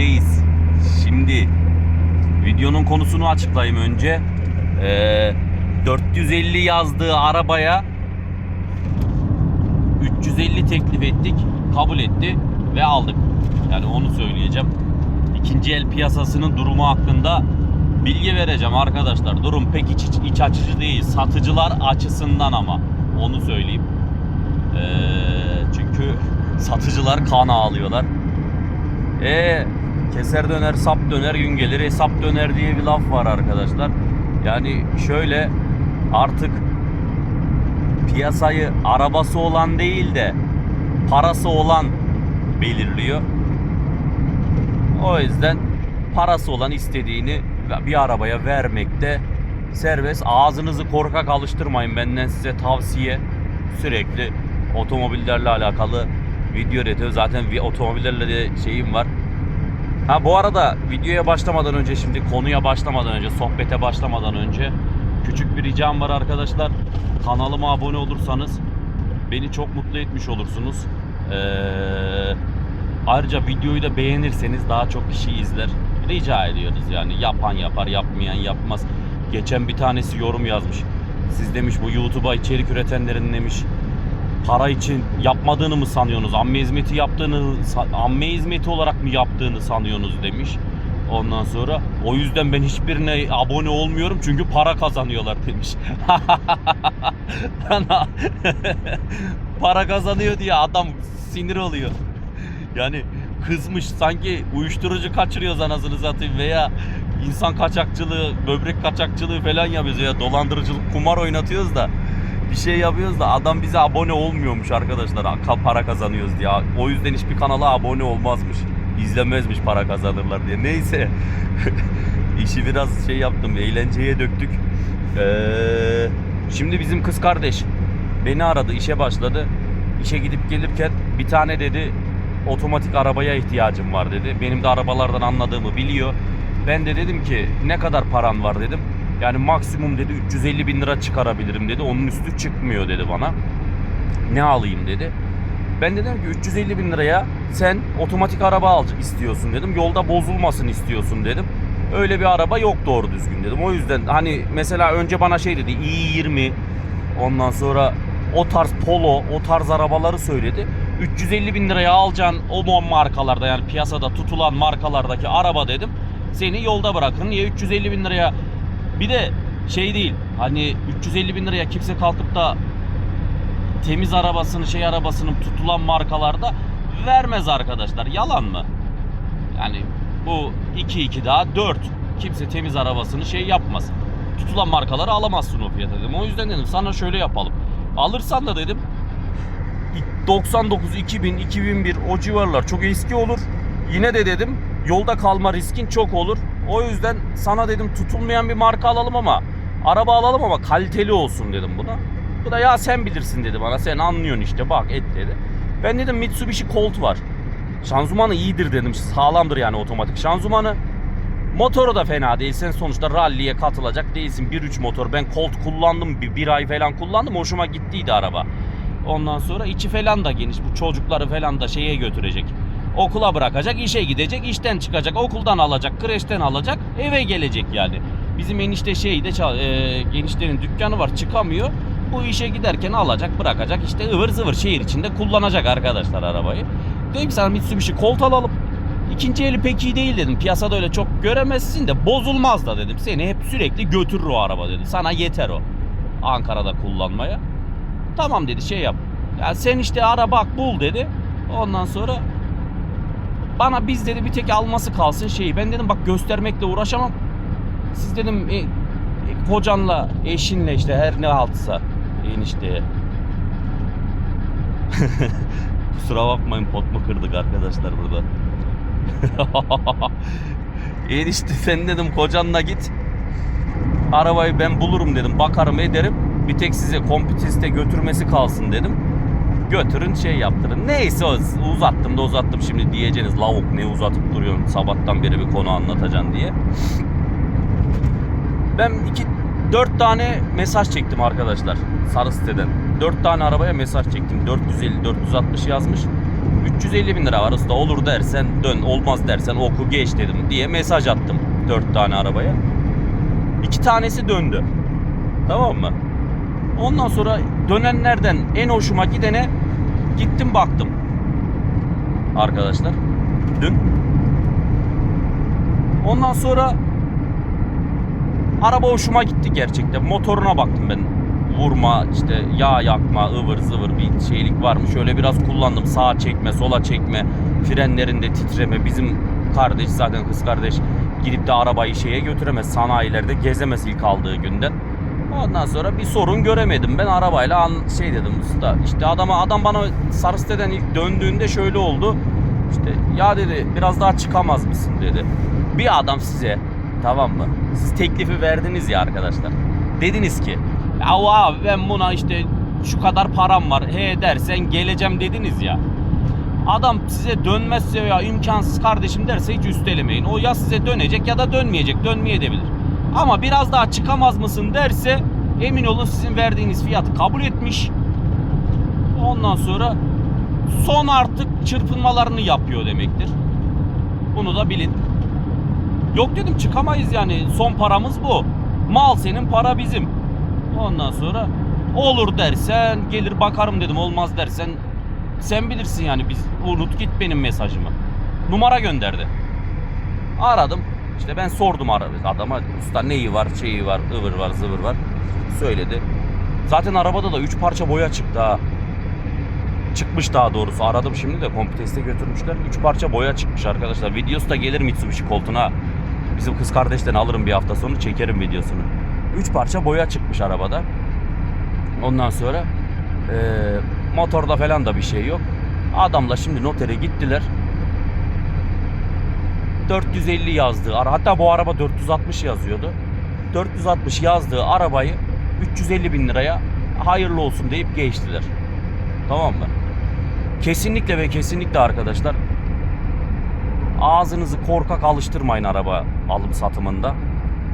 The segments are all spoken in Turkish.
Evdeyiz. Şimdi videonun konusunu açıklayayım önce. Ee, 450 yazdığı arabaya 350 teklif ettik. Kabul etti ve aldık. Yani onu söyleyeceğim. İkinci el piyasasının durumu hakkında bilgi vereceğim arkadaşlar. Durum pek iç, iç, açıcı değil. Satıcılar açısından ama. Onu söyleyeyim. Ee, çünkü satıcılar kan ağlıyorlar. E keser döner, sap döner, gün gelir. Hesap döner diye bir laf var arkadaşlar. Yani şöyle artık piyasayı arabası olan değil de parası olan belirliyor. O yüzden parası olan istediğini bir arabaya vermekte serbest. Ağzınızı korkak alıştırmayın benden size tavsiye. Sürekli otomobillerle alakalı video üretiyor. Zaten bir otomobillerle de şeyim var. Ha bu arada videoya başlamadan önce şimdi konuya başlamadan önce sohbete başlamadan önce küçük bir ricam var arkadaşlar. Kanalıma abone olursanız beni çok mutlu etmiş olursunuz. Ee, ayrıca videoyu da beğenirseniz daha çok kişi izler. Rica ediyoruz yani yapan yapar yapmayan yapmaz. Geçen bir tanesi yorum yazmış. Siz demiş bu YouTube'a içerik üretenlerin demiş para için yapmadığını mı sanıyorsunuz? Amme hizmeti yaptığını, amme hizmeti olarak mı yaptığını sanıyorsunuz demiş. Ondan sonra o yüzden ben hiçbirine abone olmuyorum çünkü para kazanıyorlar demiş. para kazanıyor diye adam sinir oluyor. Yani kızmış sanki uyuşturucu kaçırıyoruz anasını satayım veya insan kaçakçılığı, böbrek kaçakçılığı falan yapıyoruz ya dolandırıcılık, kumar oynatıyoruz da bir şey yapıyoruz da adam bize abone olmuyormuş arkadaşlar. Ka- Para kazanıyoruz diye. O yüzden hiçbir kanala abone olmazmış. İzlemezmiş para kazanırlar diye. Neyse. İşi biraz şey yaptım. Eğlenceye döktük. Ee, şimdi bizim kız kardeş beni aradı. işe başladı. İşe gidip gelirken bir tane dedi otomatik arabaya ihtiyacım var dedi. Benim de arabalardan anladığımı biliyor. Ben de dedim ki ne kadar paran var dedim. Yani maksimum dedi 350 bin lira çıkarabilirim dedi. Onun üstü çıkmıyor dedi bana. Ne alayım dedi. Ben de dedim ki 350 bin liraya sen otomatik araba al istiyorsun dedim. Yolda bozulmasın istiyorsun dedim. Öyle bir araba yok doğru düzgün dedim. O yüzden hani mesela önce bana şey dedi i20 ondan sonra o tarz polo o tarz arabaları söyledi. 350 bin liraya alacağın o markalarda yani piyasada tutulan markalardaki araba dedim. Seni yolda bırakın. Niye 350 bin liraya bir de şey değil hani 350 bin liraya kimse kalkıp da temiz arabasını şey arabasının tutulan markalarda vermez arkadaşlar. Yalan mı? Yani bu 2-2 daha 4. Kimse temiz arabasını şey yapmaz. Tutulan markaları alamazsın o fiyata dedim. O yüzden dedim sana şöyle yapalım. Alırsan da dedim 99, 2000, 2001 o civarlar çok eski olur. Yine de dedim yolda kalma riskin çok olur. O yüzden sana dedim tutulmayan bir marka alalım ama araba alalım ama kaliteli olsun dedim buna. Bu da ya sen bilirsin dedi bana. Sen anlıyorsun işte bak et dedi. Ben dedim Mitsubishi Colt var. Şanzımanı iyidir dedim. Sağlamdır yani otomatik şanzımanı. Motoru da fena değil. Sen sonuçta rally'e katılacak değilsin. 1.3 motor. Ben Colt kullandım. Bir, bir ay falan kullandım. Hoşuma gittiydi araba. Ondan sonra içi falan da geniş. Bu çocukları falan da şeye götürecek. Okula bırakacak, işe gidecek, işten çıkacak, okuldan alacak, kreşten alacak, eve gelecek yani. Bizim enişte şeyde e, genişlerin dükkanı var çıkamıyor. Bu işe giderken alacak, bırakacak işte ıvır zıvır şehir içinde kullanacak arkadaşlar arabayı. Dedim ki sana Mitsubishi Colt alalım. İkinci eli pek iyi değil dedim. Piyasada öyle çok göremezsin de bozulmaz da dedim. Seni hep sürekli götürür o araba dedi. Sana yeter o. Ankara'da kullanmaya. Tamam dedi şey yap. Ya sen işte ara bak bul dedi. Ondan sonra bana biz dedi bir tek alması kalsın şeyi. Ben dedim bak göstermekle uğraşamam. Siz dedim e, e, kocanla, eşinle işte her ne haltsa enişteye. Kusura bakmayın pot mu kırdık arkadaşlar burada. Enişte sen dedim kocanla git. Arabayı ben bulurum dedim. Bakarım ederim. Bir tek size kompitiste götürmesi kalsın dedim. Götürün şey yaptırın. Neyse uzattım da uzattım şimdi diyeceğiniz lavuk ne uzatıp duruyorsun sabahtan beri bir konu anlatacaksın diye. Ben iki dört tane mesaj çektim arkadaşlar sarı siteden. Dört tane arabaya mesaj çektim. 450 460 yazmış. 350 bin lira var usta olur dersen dön olmaz dersen oku geç dedim diye mesaj attım 4 tane arabaya. İki tanesi döndü. Tamam mı? Ondan sonra dönenlerden en hoşuma gidene gittim baktım. Arkadaşlar. Dün. Ondan sonra araba hoşuma gitti gerçekten. Motoruna baktım ben. Vurma, işte yağ yakma, ıvır zıvır bir şeylik var mı? Şöyle biraz kullandım. Sağa çekme, sola çekme, frenlerinde titreme. Bizim kardeş zaten kız kardeş gidip de arabayı şeye götüremez. Sanayilerde gezemez ilk aldığı günden. Ondan sonra bir sorun göremedim. Ben arabayla an, şey dedim usta. İşte adama adam bana sarı siteden ilk döndüğünde şöyle oldu. İşte ya dedi biraz daha çıkamaz mısın dedi. Bir adam size tamam mı? Siz teklifi verdiniz ya arkadaşlar. Dediniz ki ya abi ben buna işte şu kadar param var. He dersen geleceğim dediniz ya. Adam size dönmezse ya imkansız kardeşim derse hiç üstelemeyin. O ya size dönecek ya da dönmeyecek. Dönmeyebilir. Ama biraz daha çıkamaz mısın derse emin olun sizin verdiğiniz fiyatı kabul etmiş. Ondan sonra son artık çırpınmalarını yapıyor demektir. Bunu da bilin. Yok dedim çıkamayız yani son paramız bu. Mal senin para bizim. Ondan sonra olur dersen gelir bakarım dedim olmaz dersen sen bilirsin yani biz unut git benim mesajımı. Numara gönderdi. Aradım. İşte ben sordum ara- adama usta neyi var şeyi var ıvır var zıvır var söyledi. Zaten arabada da 3 parça boya çıktı ha. Çıkmış daha doğrusu aradım şimdi de kompiteste götürmüşler. 3 parça boya çıkmış arkadaşlar. Videosu da gelir Mitsubishi koltuğuna. Bizim kız kardeşten alırım bir hafta sonu çekerim videosunu. 3 parça boya çıkmış arabada. Ondan sonra eee, motorda falan da bir şey yok. Adamla şimdi notere gittiler. 450 yazdığı ara hatta bu araba 460 yazıyordu. 460 yazdığı arabayı 350 bin liraya hayırlı olsun deyip geçtiler. Tamam mı? Kesinlikle ve kesinlikle arkadaşlar ağzınızı korkak alıştırmayın araba alım satımında.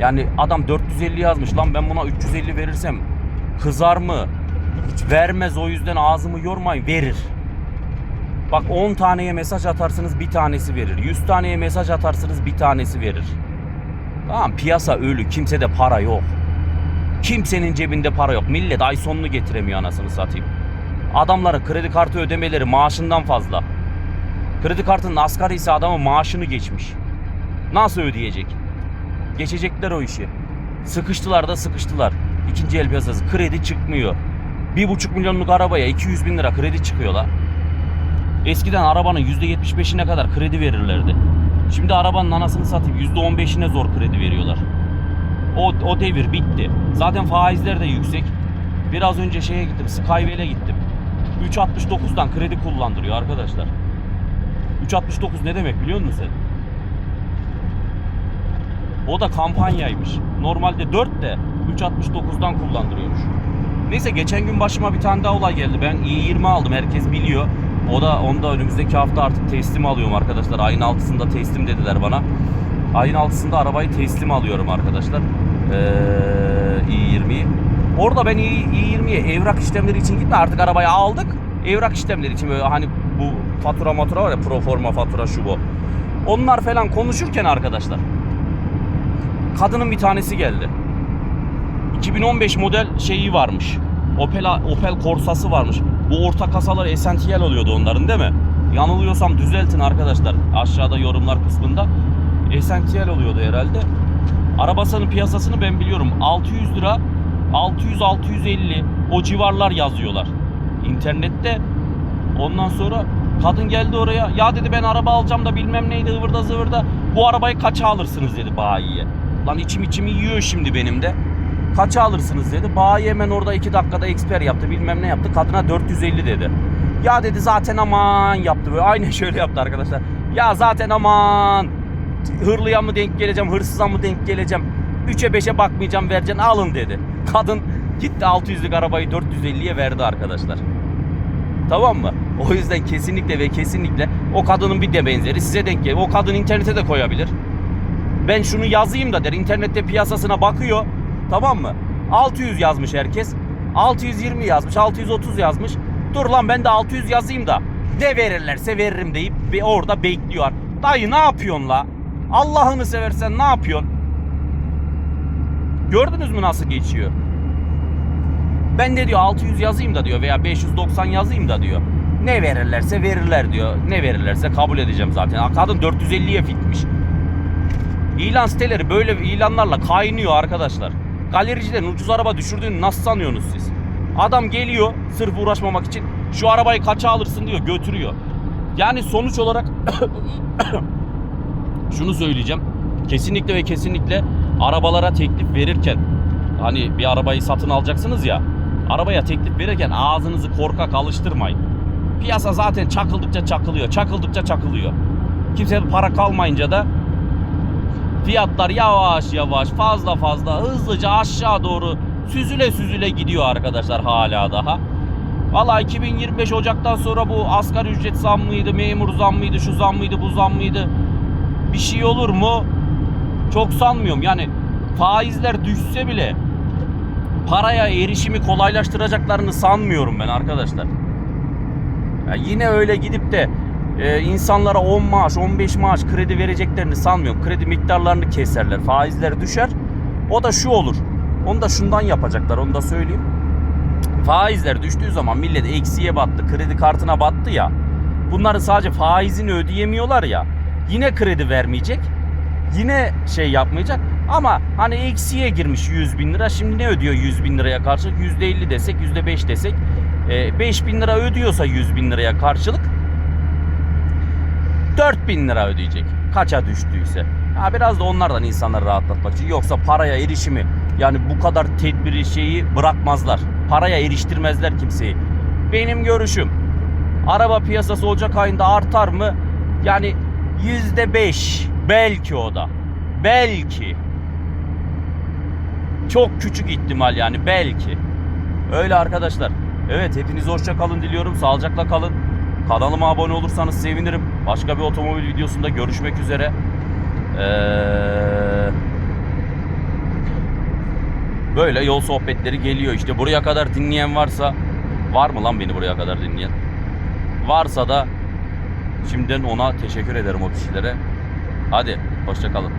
Yani adam 450 yazmış lan ben buna 350 verirsem kızar mı? Hiç vermez o yüzden ağzımı yormayın verir. Bak 10 taneye mesaj atarsınız bir tanesi verir. 100 taneye mesaj atarsınız bir tanesi verir. Tamam piyasa ölü. Kimsede para yok. Kimsenin cebinde para yok. Millet ay sonunu getiremiyor anasını satayım. Adamların kredi kartı ödemeleri maaşından fazla. Kredi kartının asgari ise adamın maaşını geçmiş. Nasıl ödeyecek? Geçecekler o işi. Sıkıştılar da sıkıştılar. İkinci el piyasası kredi çıkmıyor. Bir buçuk milyonluk arabaya 200 bin lira kredi çıkıyor la. Eskiden arabanın %75'ine kadar kredi verirlerdi. Şimdi arabanın anasını satayım %15'ine zor kredi veriyorlar. O, o devir bitti. Zaten faizler de yüksek. Biraz önce şeye gittim, Skywell'e gittim. 3.69'dan kredi kullandırıyor arkadaşlar. 3.69 ne demek biliyor musun sen? O da kampanyaymış. Normalde 4 de 3.69'dan kullandırıyormuş. Neyse geçen gün başıma bir tane daha olay geldi. Ben i20 aldım herkes biliyor. O da onu da önümüzdeki hafta artık teslim alıyorum arkadaşlar. Ayın 6'sında teslim dediler bana. Ayın 6'sında arabayı teslim alıyorum arkadaşlar. Ee, i20'yi. Orada ben i- i20'ye evrak işlemleri için gitme artık arabayı aldık. Evrak işlemleri için böyle hani bu fatura matura var ya pro forma fatura şu bu. Onlar falan konuşurken arkadaşlar kadının bir tanesi geldi. 2015 model şeyi varmış. Opel Opel Corsa'sı varmış. Bu orta kasalar Essential oluyordu onların değil mi? Yanılıyorsam düzeltin arkadaşlar. Aşağıda yorumlar kısmında. Essential oluyordu herhalde. Arabasının piyasasını ben biliyorum. 600 lira 600-650 o civarlar yazıyorlar. İnternette ondan sonra kadın geldi oraya. Ya dedi ben araba alacağım da bilmem neydi ıvırda zıvırda. Bu arabayı kaça alırsınız dedi bayiye. Lan içim içimi yiyor şimdi benim de. Kaça alırsınız dedi. Bayi hemen orada 2 dakikada eksper yaptı bilmem ne yaptı. Kadına 450 dedi. Ya dedi zaten aman yaptı böyle. Aynen şöyle yaptı arkadaşlar. Ya zaten aman hırlıya mı denk geleceğim, hırsıza mı denk geleceğim. 3'e 5'e bakmayacağım vereceksin alın dedi. Kadın gitti 600'lük arabayı 450'ye verdi arkadaşlar. Tamam mı? O yüzden kesinlikle ve kesinlikle o kadının bir de benzeri size denk gelir. O kadın internete de koyabilir. Ben şunu yazayım da der. İnternette piyasasına bakıyor. Tamam mı? 600 yazmış herkes. 620 yazmış, 630 yazmış. Dur lan ben de 600 yazayım da Ne verirlerse veririm deyip bir orada bekliyor. Dayı ne yapıyorsun la? Allah'ını seversen ne yapıyorsun? Gördünüz mü nasıl geçiyor? Ben de diyor 600 yazayım da diyor veya 590 yazayım da diyor. Ne verirlerse verirler diyor. Ne verirlerse kabul edeceğim zaten. Kadın 450'ye fitmiş. İlan siteleri böyle ilanlarla kaynıyor arkadaşlar. Galericilerin ucuz araba düşürdüğünü nasıl sanıyorsunuz siz? Adam geliyor sırf uğraşmamak için şu arabayı kaça alırsın diyor götürüyor. Yani sonuç olarak şunu söyleyeceğim. Kesinlikle ve kesinlikle arabalara teklif verirken hani bir arabayı satın alacaksınız ya arabaya teklif verirken ağzınızı korkak alıştırmayın. Piyasa zaten çakıldıkça çakılıyor, çakıldıkça çakılıyor. Kimse para kalmayınca da fiyatlar yavaş yavaş fazla fazla hızlıca aşağı doğru süzüle süzüle gidiyor arkadaşlar hala daha. Valla 2025 Ocak'tan sonra bu asgari ücret zammıydı, memur zammıydı, şu zammıydı, bu zammıydı. Bir şey olur mu? Çok sanmıyorum. Yani faizler düşse bile paraya erişimi kolaylaştıracaklarını sanmıyorum ben arkadaşlar. Ya yine öyle gidip de e, insanlara 10 maaş, 15 maaş kredi vereceklerini sanmıyorum. Kredi miktarlarını keserler, faizler düşer. O da şu olur. Onu da şundan yapacaklar, onu da söyleyeyim. Faizler düştüğü zaman millet eksiye battı, kredi kartına battı ya. Bunların sadece faizini ödeyemiyorlar ya. Yine kredi vermeyecek. Yine şey yapmayacak. Ama hani eksiye girmiş 100 bin lira. Şimdi ne ödüyor 100 bin liraya karşılık? %50 desek, %5 desek. E, 5 bin lira ödüyorsa 100 bin liraya karşılık 4 bin lira ödeyecek. Kaça düştüyse. Ha biraz da onlardan insanları rahatlatmak için. Yoksa paraya erişimi yani bu kadar tedbiri şeyi bırakmazlar. Paraya eriştirmezler kimseyi. Benim görüşüm. Araba piyasası Ocak ayında artar mı? Yani yüzde beş. Belki o da. Belki. Çok küçük ihtimal yani belki. Öyle arkadaşlar. Evet hepiniz hoşça kalın diliyorum. Sağlıcakla kalın. Kanalıma abone olursanız sevinirim. Başka bir otomobil videosunda görüşmek üzere. Ee, böyle yol sohbetleri geliyor. İşte buraya kadar dinleyen varsa var mı lan beni buraya kadar dinleyen? Varsa da şimdiden ona teşekkür ederim o kişilere. Hadi hoşça kalın.